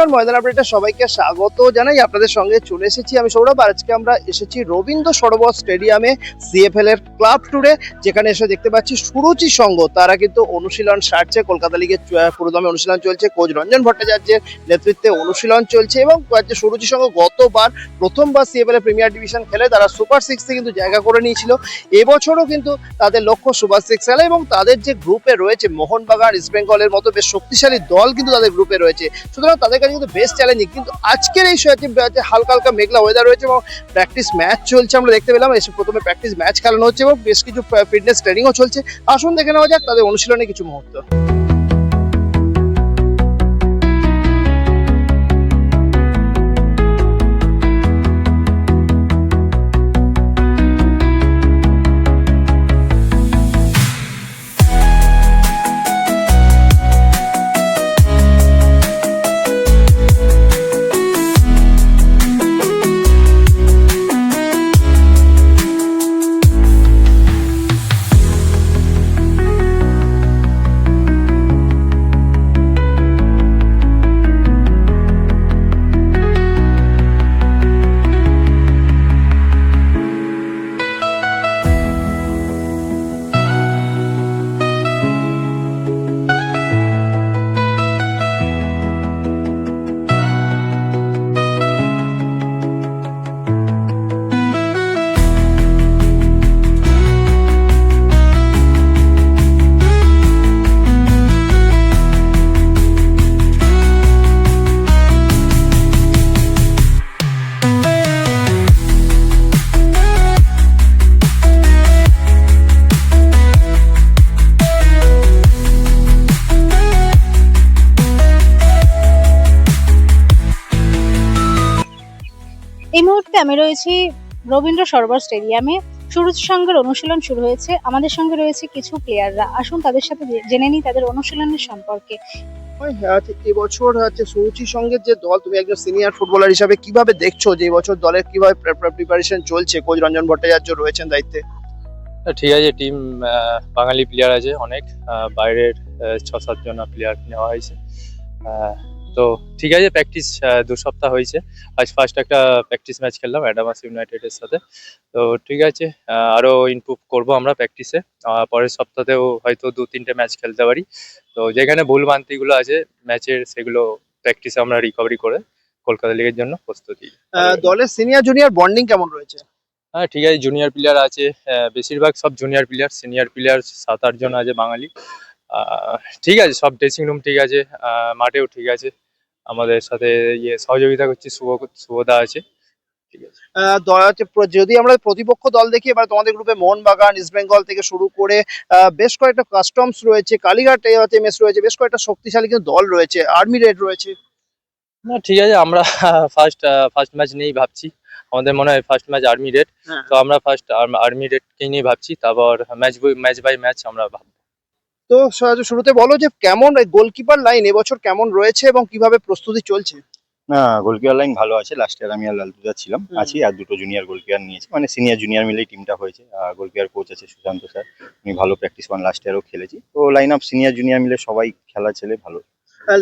নমস্কার, ময়দান আপডেটে সবাইকে স্বাগত জানাই। আপনাদের সঙ্গে চলে এসেছি আমি সৌরভ। আর আজকে আমরা এসেছি রবীন্দ্র সরোবর স্টেডিয়ামে সিএফএল এর ক্লাব টুরে যেখানে এসে দেখতে পাচ্ছি সুরুচি সংঘ তারা কিন্তু অনুশীলন সারছে, কলকাতা লিগের পুরোদমে অনুশীলন চলছে। কোচ রঞ্জন ভট্টাচার্যের নেতৃত্বে অনুশীলন চলছে এবং যে সুরুচি সংঘ গতবার প্রথমবার সিএফএল এর প্রিমিয়ার ডিভিশন খেলে, তারা সুপার সিক্সে কিন্তু জায়গা করে নিয়েছিল। এবছরও কিন্তু তাদের লক্ষ্য সুপার সিক্স খেলা এবং তাদের যে গ্রুপে রয়েছে মোহনবাগান ইস্ট বেঙ্গলের মতো বেশ শক্তিশালী দল কিন্তু তাদের গ্রুপে রয়েছে। সুতরাং তাদের কাছে কিন্তু বেশ চ্যালেঞ্জিং কিন্তু আজকের এই শোয়ে যে হালকা হালকা মেঘলা ওয়েদার রয়েছে এবং প্র্যাকটিস ম্যাচ চলছে, আমরা দেখতে পেলাম। এসে প্রথমে প্র্যাকটিস ম্যাচ খেলানো হচ্ছে এবং বেশ কিছু ফিটনেস ট্রেনিংও চলছে। আসুন দেখে নেওয়া যাক তাদের অনুশীলনে কিছু মুহূর্ত। এই মুহূর্তে আমি রয়েছি রবীন্দ্র সরোবর স্টেডিয়ামে। সুরজ সঙ্গের অনুশীলন শুরু হয়েছে। আমাদের সঙ্গে রয়েছে কিছু প্লেয়াররা আসুন তাদের সাথে জেনে নিই তাদের অনুশীলনের সম্পর্কে। ওই, আচ্ছা, এবছর হচ্ছে সুরুচি সঙ্গের যে দল তুমি একজন সিনিয়র ফুটবলার হিসাবে কীভাবে দেখছ যে এবছর দলের কীভাবে প্রিপারেশন চলছে? কোচ রঞ্জন ভট্টাচার্য রয়েছেন দায়িত্বে। ঠিক আছে টিম বাঙালি প্লেয়ার আছে অনেক। বাইরের ছ সাতজন প্লেয়ার নেওয়া হয়েছে। তো ঠিক আছে প্র্যাকটিস দু সপ্তাহ হয়েছে। আজ ফার্স্ট একটা প্র্যাকটিস ম্যাচ খেললাম অ্যাডামাস ইউনাইটেডের সাথে। তো ঠিক আছে আহ, আরও ইমপ্রুভ করব আমরা প্র্যাকটিসে পরের সপ্তাহেও হয়তো দু তিনটে ম্যাচ খেলতে পারি। তো যেখানে ভুল ভ্রান্তিগুলো আছে ম্যাচের সেগুলো প্র্যাকটিসে আমরা রিকভারি করে কলকাতা লিগের জন্য প্রস্তুতি। দলের সিনিয়র জুনিয়র বন্ডিং কেমন রয়েছে? হ্যাঁ ঠিক আছে জুনিয়র প্লেয়ার আছে। বেশিরভাগ সব জুনিয়র প্লেয়ার সিনিয়র প্লেয়ার সাত আটজন আছে বাঙালি। ঠিক আছে সব ড্রেসিং রুম ঠিক আছে মাঠেও ঠিক আছে। আমাদের সাথে ইয়ে সহযোগিতা করছে শুভ শুভদা আছে। যদি আমরা প্রতিপক্ষ দল দেখি এবার তোমাদের গ্রুপে মোহনবাগান ইস্ট বেঙ্গল থেকে শুরু করে বেশ কয়েকটা কাস্টমস রয়েছে কালীঘাট এমএস রয়েছে বেশ কয়েকটা শক্তিশালী কিন্তু দল রয়েছে আর্মি রেড রয়েছে। না ঠিক আছে আমরা ফার্স্ট ফার্স্ট ম্যাচ নিয়েই ভাবছি। আমাদের মনে হয় ফার্স্ট ম্যাচ আর্মি রেড। তো আমরা ফার্স্ট আর্মি রেডকেই নিয়ে ভাবছি তারপর ম্যাচ ম্যাচ বাই ম্যাচ আমরা ভাববো। তো শুরুতে বলো যে কেমন গোলকিপার লাইন এবছর কেমন রয়েছে এবং কীভাবে প্রস্তুতি চলছে? না গোলকিপার লাইন ভালো আছে। লাস্ট ইয়ার আমি আর লালটুদা ছিলাম আছি আর দুটো জুনিয়র গোলকিপার নিয়েছি। মানে সিনিয়র জুনিয়র মিলেই টিমটা হয়েছে। আর গোলকিপার কোচ আছে সুশান্ত স্যার উনি ভালো প্র্যাকটিস করেন লাস্ট ইয়ারও খেলেছি। তো লাইন আপ সিনিয়র জুনিয়র মিলে সবাই খেলা ছেলে ভালো।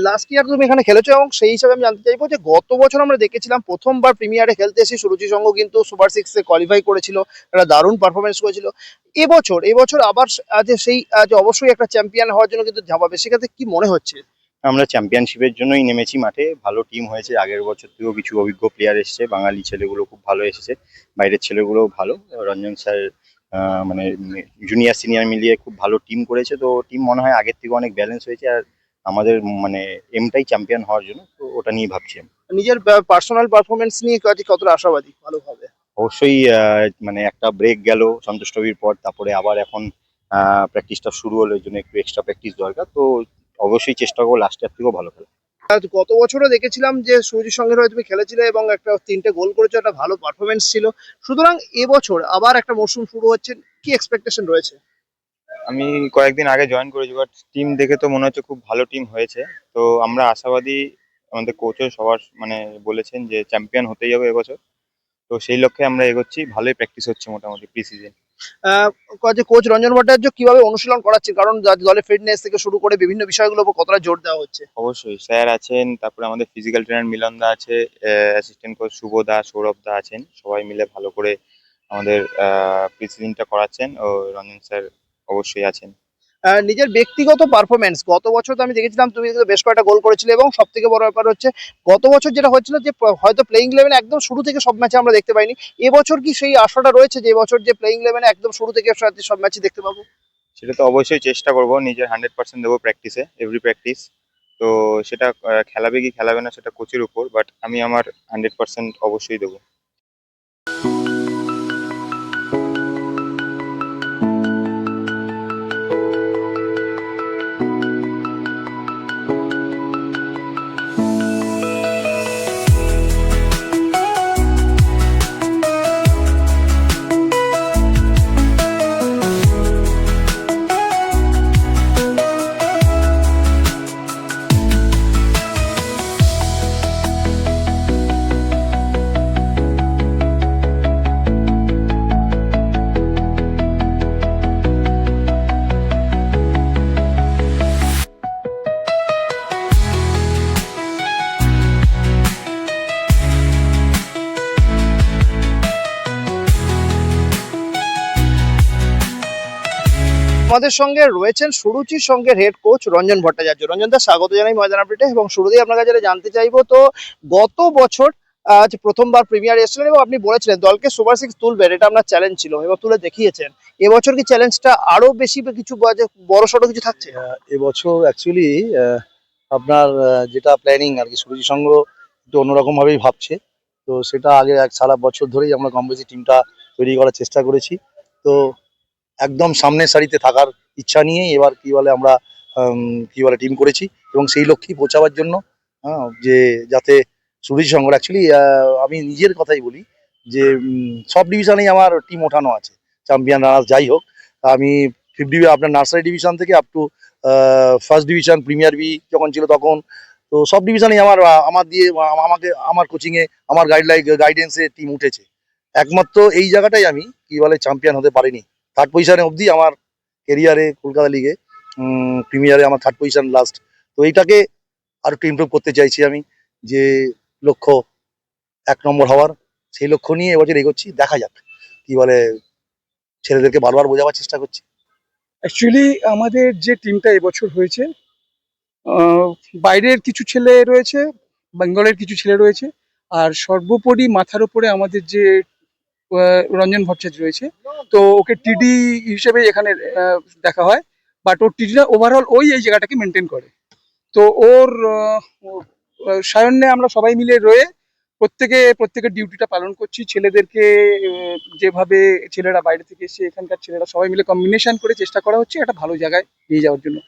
লাস্ট ইয়ার তুমি এখানে খেলেছো এবং সেই হিসাবে আমি জানতে চাইব যে গত বছর আমরা দেখেছিলাম প্রথমবার প্রিমিয়ারে খেলতে এসে সুরুচি সংঘ কিন্তু সুপার সিক্সে কোয়ালিফাই করেছিল। একটা দারুণ পারফরমেন্স করেছিল। এবছর এবছর আবার আজ সেই আজ অবশ্যই একটা চ্যাম্পিয়ন হওয়ার জন্য কিন্তু ঝাঁপাবে সেক্ষেত্রে কি মনে হচ্ছে? আমরা চ্যাম্পিয়নশিপের জন্যই নেমেছি মাঠে। ভালো টিম হয়েছে। আগের বছর থেকেও কিছু অভিজ্ঞ প্লেয়ার এসেছে। বাঙালি ছেলেগুলো খুব ভালো এসেছে। বাইরের ছেলেগুলোও ভালো। রঞ্জন স্যার মানে জুনিয়র সিনিয়র মিলিয়ে খুব ভালো টিম করেছে। তো টিম মনে হয় আগের থেকে অনেক ব্যালেন্স হয়েছে। আর আমাদের মানে এমটাই চ্যাম্পিয়ন হওয়ার জন্য তো ওটা নিয়ে ভাবছি আমি। নিজের পার্সোনাল পারফরমেন্স নিয়ে কাজ কতটা আশাবাদী ভালোভাবে? অবশ্যই আহ, মানে একটা ব্রেক গেল সন্তোষ ট্রফির পর তারপরে আবার এখন প্র্যাকটিসটা শুরু হলো এর জন্য একটু এক্সট্রা প্র্যাকটিস দরকার তো অবশ্যই চেষ্টা করব লাস্ট ইয়ার থেকেও ভালো খেলা গত বছরও দেখেছিলাম যে সুরজির সঙ্গে হয়ে তুমি খেলেছিলে এবং একটা তিনটে গোল করেছ একটা ভালো পারফরমেন্স ছিল। সুতরাং এবছর আবার একটা মরশুম শুরু হচ্ছে কি এক্সপেকটেশন রয়েছে? আমি কয়েকদিন আগে জয়েন করেছি বাট টিম দেখে তো মনে হচ্ছে খুব ভালো টিম হয়েছে। তো আমরা আশাবাদী আমাদের কোচও সবার মানে বলেছেন যে চ্যাম্পিয়ন হতেই হবে এবছর। তো সেই লক্ষ্যে আমরা এগোচ্ছি ভালোই প্র্যাকটিস হচ্ছে মোটামুটি প্রি সিজন যে কোচ রঞ্জন ভট্টাচার্য কীভাবে অনুশীলন করাচ্ছেন? কারণ দলের ফিটনেস থেকে শুরু করে বিভিন্ন বিষয়গুলোর উপর কতটা জোর দেওয়া হচ্ছে? অবশ্যই স্যার আছেন তারপরে আমাদের ফিজিক্যাল ট্রেনার মিলন দা আছে অ্যাসিস্ট্যান্ট কোচ শুভ দা সৌরভ দা আছেন। সবাই মিলে ভালো করে আমাদের প্রিসিডিংটা করাচ্ছেন। ও রঞ্জন স্যার অবশ্যই আছেন। নিজের ব্যক্তিগত পারফরমেন্স গত বছর তো আমি দেখেছিলাম তুমি বেশ কয়েকটা গোল করেছিলে এবং সব থেকে বড় ব্যাপার হচ্ছে গত বছর যেটা হয়েছিল যে হয়তো প্লেইং ইলেভেন একদম শুরু থেকে সব ম্যাচে আমরা দেখতে পাইনি। এবছর কি সেই আশাটা রয়েছে যে এবছর যে প্লেইং ইলেভেনে একদম শুরু থেকে সব ম্যাচে দেখতে পাবো? সেটা তো অবশ্যই চেষ্টা করব নিজের হান্ড্রেড পার্সেন্ট দেবো প্র্যাকটিসে এভরি প্র্যাকটিস তো সেটা খেলাবে কি খেলাবে না সেটা কোচের উপর বাট আমি আমার হান্ড্রেড পার্সেন্ট অবশ্যই দেবো। আমাদের সঙ্গে রয়েছেন সুরুচির সঙ্গে হেড কোচ রঞ্জন ভট্টাচার্য। রঞ্জন দা, স্বাগত জানাই ময়দান আপডেটে এবং শুরুতেই আপনার কাছে জানতে চাইব তো, গত বছর আজ প্রথমবার প্রিমিয়ার এসেছিলেন এবং আপনি বলেছিলেন দলকে সুপার সিক্স তুলবেন, এটা আপনার চ্যালেঞ্জ ছিল এবং তুলে দেখিয়েছেন। এবছর কি চ্যালেঞ্জটা আরও বেশি কিছু বড় সড়ো কিছু থাকছে? এবছর অ্যাকচুয়ালি আপনার যেটা প্ল্যানিং আর কি সুরজি সংঘ একটু অন্যরকম ভাবেই ভাবছে। তো সেটা আগে এক সারা বছর ধরেই আমরা কম বেশি টিমটা তৈরি করার চেষ্টা করেছি। তো একদম সামনের সারিতে থাকার ইচ্ছা নিয়েই এবার কি বলে আমরা কি বলে টিম করেছি এবং সেই লক্ষ্যেই পৌঁছাবার জন্য হ্যাঁ, যে যাতে সুরজি সংঘ অ্যাকচুয়ালি আমি নিজের কথাই বলি যে সব ডিভিশনেই আমার টিম ওঠানো আছে চ্যাম্পিয়ন রানার্স যাই হোক আমি ফিফথ ডিভিশন আপনার নার্সারি ডিভিশন থেকে up to first division premier B যখন ছিল তখন তো সব ডিভিশনেই আমার আমার দিয়ে আমাকে আমার কোচিংয়ে আমার গাইডলাইন গাইডেন্সে টিম উঠেছে। একমাত্র এই জায়গাটাই আমি কি বলে চ্যাম্পিয়ন হতে পারিনি। থার্ড পজিশনে অবধি আমার কেরিয়ারে কলকাতা লিগে প্রিমিয়ারে আমার থার্ড পজিশন লাস্ট তো এইটাকে আর একটু ইমপ্রুভ করতে চাইছি আমি, যে লক্ষ্য এক নম্বর হওয়ার, সেই লক্ষ্য নিয়ে এবছর এগোচ্ছি, দেখা যাক কি বলে ছেলেদেরকে বারবার বোঝাবার চেষ্টা করছি। অ্যাকচুয়ালি আমাদের যে টিমটা এবছর হয়েছে বাইরের কিছু ছেলে রয়েছে বেঙ্গলের কিছু ছেলে রয়েছে, আর সর্বোপরি মাথার উপরে আমাদের যে রঞ্জন ভট্টাচার্য রয়েছে। তো ওকে টিডি হিসেবে এখানে দেখা হয়। বাট ওর টিডিটা ওভারঅল ওই এই জায়গাটাকে মেনটেন করে। তো ওর সায়ন্যে আমরা সবাই মিলে রয়ে প্রত্যেকে প্রত্যেকের ডিউটিটা পালন করছি। ছেলেদেরকে যেভাবে ছেলেরা বাইরে থেকে এসে এখানকার ছেলেরা সবাই মিলে কম্বিনেশন করে চেষ্টা করা হচ্ছে একটা ভালো জায়গায় নিয়ে যাওয়ার জন্য।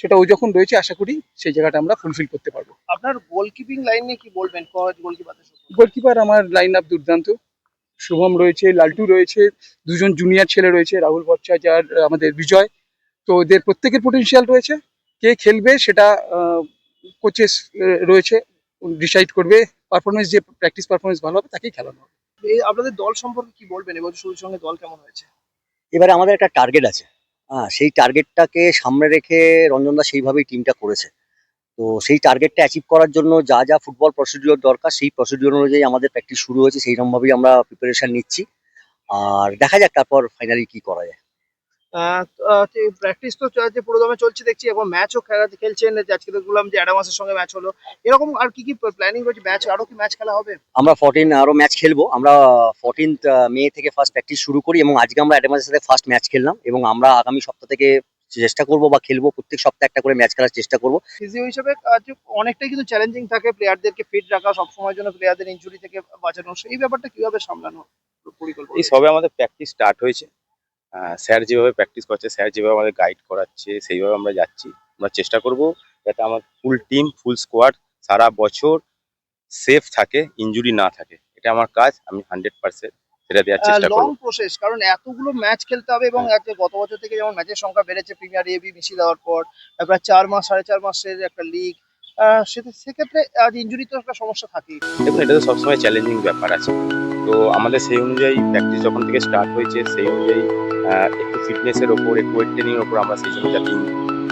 সেটা ও যখন রয়েছে আশা করি সেই জায়গাটা আমরা ফুলফিল করতে পারব। আপনার গোলকিপিং লাইন নিয়ে কি বলবেন? গোলকিপার আমার লাইন আপ দুর্দান্ত। শুভম রয়েছে লালটু রয়েছে দুজন জুনিয়র ছেলে রয়েছে রাহুল ভট্টাচার্য আর আমাদের বিজয়। তো ওদের প্রত্যেকের পোটেনশিয়াল রয়েছে। কে খেলবে সেটা কোচেস রয়েছে ডিসাইড করবে। পারফরমেন্স যে প্র্যাকটিস পারফরমেন্স ভালো হবে তাকেই খেলানো হবে। এই আপনাদের দল সম্পর্কে কি বলবেন? এবছর সুরুচির সঙ্গে দল কেমন হয়েছে? এবারে আমাদের একটা টার্গেট আছে। হ্যাঁ সেই টার্গেটটাকে সামনে রেখে রঞ্জনদা সেইভাবেই টিমটা করেছে। তো সেই টার্গেটটা অ্যাচিভ করার জন্য যা যা ফুটবল প্রসিডিওর দরকার সেই প্রসিডিওর অনুযায়ী আমাদের প্র্যাকটিস শুরু হয়েছে সেইরকমভাবেই আমরা প্রিপারেশন নিচ্ছি। আর দেখা যাক তারপর ফাইনালি কি করা যায়। প্র্যাকটিস তো যে পুরো চলছে দেখছি এখন ম্যাচও খেলা খেলছেন আজকে দেখলাম যে অ্যাডামাসের সঙ্গে ম্যাচ হলো। এরকম আর কি কি প্ল্যানিং রয়েছে? ম্যাচ আরও কি ম্যাচ খেলা হবে? আমরা ফোরটিন আরও ম্যাচ খেলব। আমরা ফোরটিন্থ মে থেকে ফার্স্ট প্র্যাকটিস শুরু করি এবং আজকে আমরা অ্যাডভান্সের সাথে ফার্স্ট ম্যাচ খেললাম এবং আমরা আগামী সপ্তাহ থেকে চেষ্টা করব বা খেলব প্রত্যেক সপ্তাহে একটা করে ম্যাচ খেলার চেষ্টা করব। ফিজিও হিসেবে অনেকটাই কিন্তু চ্যালেঞ্জিং থাকে প্লেয়ারদেরকে ফিট রাখা সবসময়ের জন্য প্লেয়ারদের ইনজুরি থেকে বাঁচানো। সেই ব্যাপারটা কীভাবে সামলানো পরিকল্পনা? এই সবে আমাদের প্র্যাকটিস স্টার্ট হয়েছে। স্যার যেভাবে প্র্যাকটিস করছে স্যার যেভাবে আমাদের গাইড করাচ্ছে সেইভাবে আমরা যাচ্ছি। আমরা চেষ্টা করব যাতে আমার ফুল টিম ফুল স্কোয়াড সারা বছর সেফ থাকে ইনজুরি না থাকে। এটা আমার কাজ আমি হান্ড্রেড পার্সেন্ট সেটা দেওয়ার চেষ্টা লং প্রসেস কারণ এতগুলো ম্যাচ খেলতে হবে এবং হ্যাঁ। আজকে গত বছর থেকে যেমন ম্যাচের সংখ্যা বেড়েছে প্রিমিয়ার এবি মিশিয়ে দেওয়ার পর তারপর চার মাস সাড়ে চার মাসের একটা লিগ সেক্ষেত্রে আজ ইনজুরি তো একটা সমস্যা থাকেই। দেখুন এটা তো সবসময় চ্যালেঞ্জিং ব্যাপার আছে। তো আমাদের সেই অনুযায়ী প্র্যাকটিস যখন থেকে স্টার্ট হয়েছে সেই অনুযায়ী একটু ফিটনেসের ওপর একটু ওয়েট ট্রেনিং ওপর আমরা সেই জন্য যাতে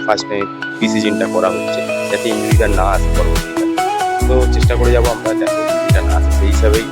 ফার্স্ট টাইম প্রিসিজনটা করা হচ্ছে যাতে ইঞ্জুরিটা না আসে পরবর্তীকালে তো চেষ্টা করে যাব আমরা যাতে ইঞ্জুরিটা না আসে সেই হিসাবেই